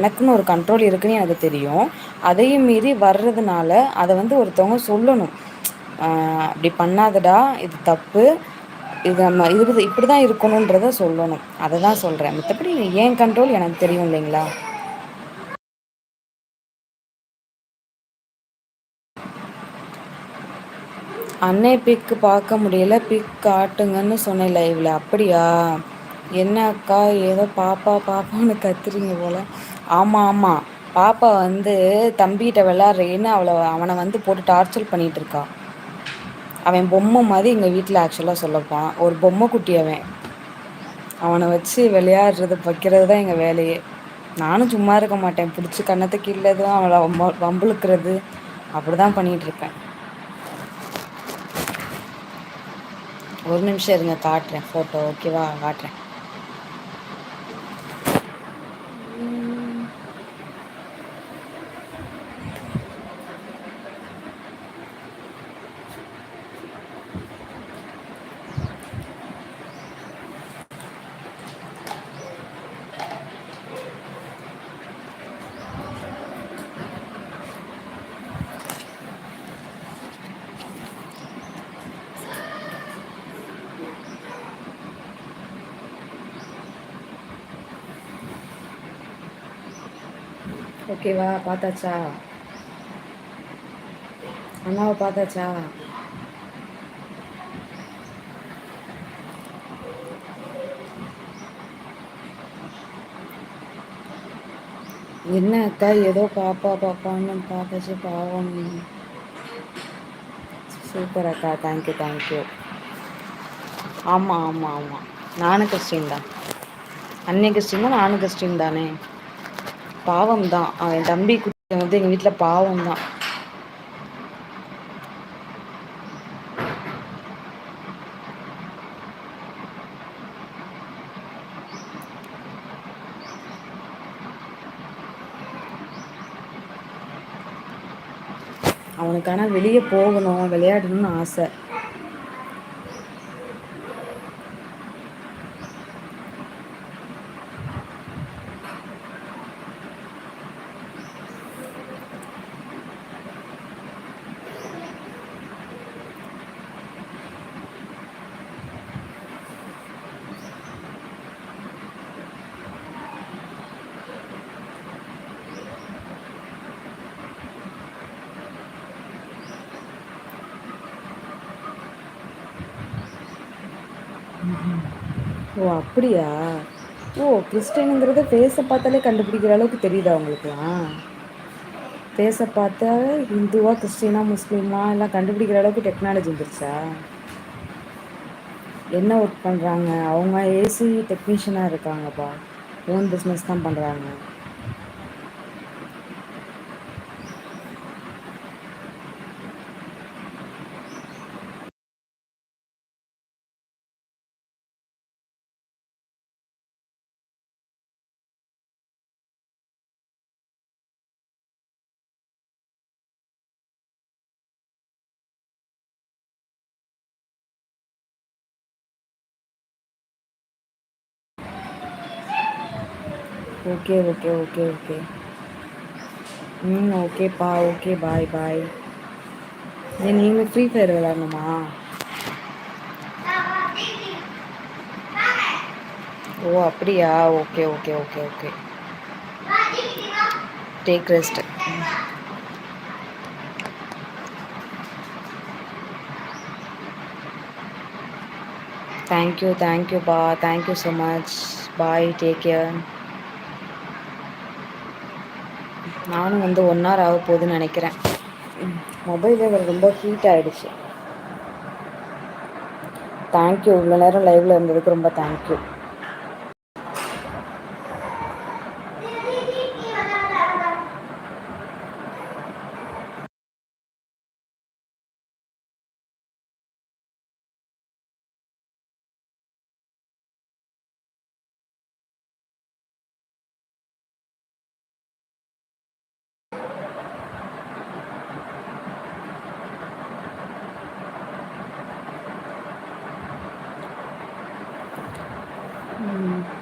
எனக்குன்னு ஒரு கண்ட்ரோல் இருக்குன்னு எனக்கு தெரியும். அதையும் மீறி வர்றதுனால அத வந்து ஒருத்தவங்க சொல்லணும். அப்படி பண்ணாதடா இது தப்பு. இது நம்ம இது இப்டிதா இருக்கணுன்றத சொல்லணும். அதை தான் சொல்கிறேன் மித்தபடி ஏன் கண்ட்ரோல் எனக்கு தெரியும் இல்லைங்களா? அண்ணே பிக்கு பாக்க முடியல. பிக் காட்டுங்கன்னு சொன்னேன் லைவ்ல அப்படியா? என்ன அக்கா? ஏதோ பாப்பா பாப்பான்னு கத்துறீங்க போல. ஆமாம் ஆமாம் பாப்பா வந்து தம்பிகிட்ட விளாட்றேன்னு அவளை அவனை வந்து போட்டு டார்ச்சல் பண்ணிட்ருக்கா அவன் பொம்மை மாதிரி எங்கள் வீட்டில் ஆக்சுவலாக சொல்லப்பான். ஒரு பொம்மை குட்டி அவன். அவனை வச்சு விளையாடுறது வைக்கிறது தான் எங்கள் வேலையே. நானும் சும்மா இருக்க மாட்டேன். பிடிச்சி கன்னத்து இல்லதும் அவளை வம்ப வம்புளுக்குறது அப்டிதா பண்ணிகிட்ருப்பேன் ஒரு நிமிஷம் இருங்க காட்டுறேன் ஃபோட்டோ ஓகேவா காட்டுறேன். ஓகேவா? பார்த்தாச்சா? அண்ணாவை பார்த்தாச்சா? என்ன அக்கா ஏதோ பாப்பா பாப்பான்னு பார்த்தாச்சு பாவம். சூப்பர் அக்கா தேங்க்யூ தேங்க்யூ ஆமாம் ஆமாம் ஆமாம் நானும் கிறிஸ்டின் தான். அண்ணே கிறிஸ்டின் தான் நானும் கிறிஸ்டின் தானே? பாவம் தான் அவன் தம்பி குட்டி வந்து எங்க வீட்டுல பாவம் தான் அவனுக்கு ஆனா வெளிய விளையாடணும்னு ஆசை. ஓ அப்படியா? ஓ கிறிஸ்டினுங்கிறத ஃபேஸ பார்த்தாலே கண்டுபிடிக்கிற அளவுக்கு தெரியுதா அவங்களுக்குலாம் ஃபேஸை பார்த்தாவே இந்துவா கிறிஸ்டினா முஸ்லீமா எல்லாம் கண்டுபிடிக்கிற அளவுக்கு டெக்னாலஜி வந்துருச்சா? என்ன ஒர்க் பண்ணுறாங்க அவங்க ஏசி டெக்னீஷியனாக இருக்காங்கப்பா. ஓன் பிஸ்னஸ் தான் பண்ணுறாங்க ஓகே ஓகே ஓகே ஓகே ம் ஓகேப்பா ஓகே பாய் பாய் ஏ நீங்க ஃப்ரீ ஃபயர் வெளாட்ணுமா ஓ அப்டியா okay okay okay okay take rest thank you தேங்க்யூப்பா thank you so much bye take care நானும் வந்து ஒன் ஹவர் ஆக போகுதுன்னு நினைக்கிறேன். மொபைல் ரொம்ப ஹீட் ஆயிடுச்சு. தேங்க்யூ இவ்வளோ நேரம் லைவ்ல இருந்ததுக்கு ரொம்ப தேங்க்யூ 嗯。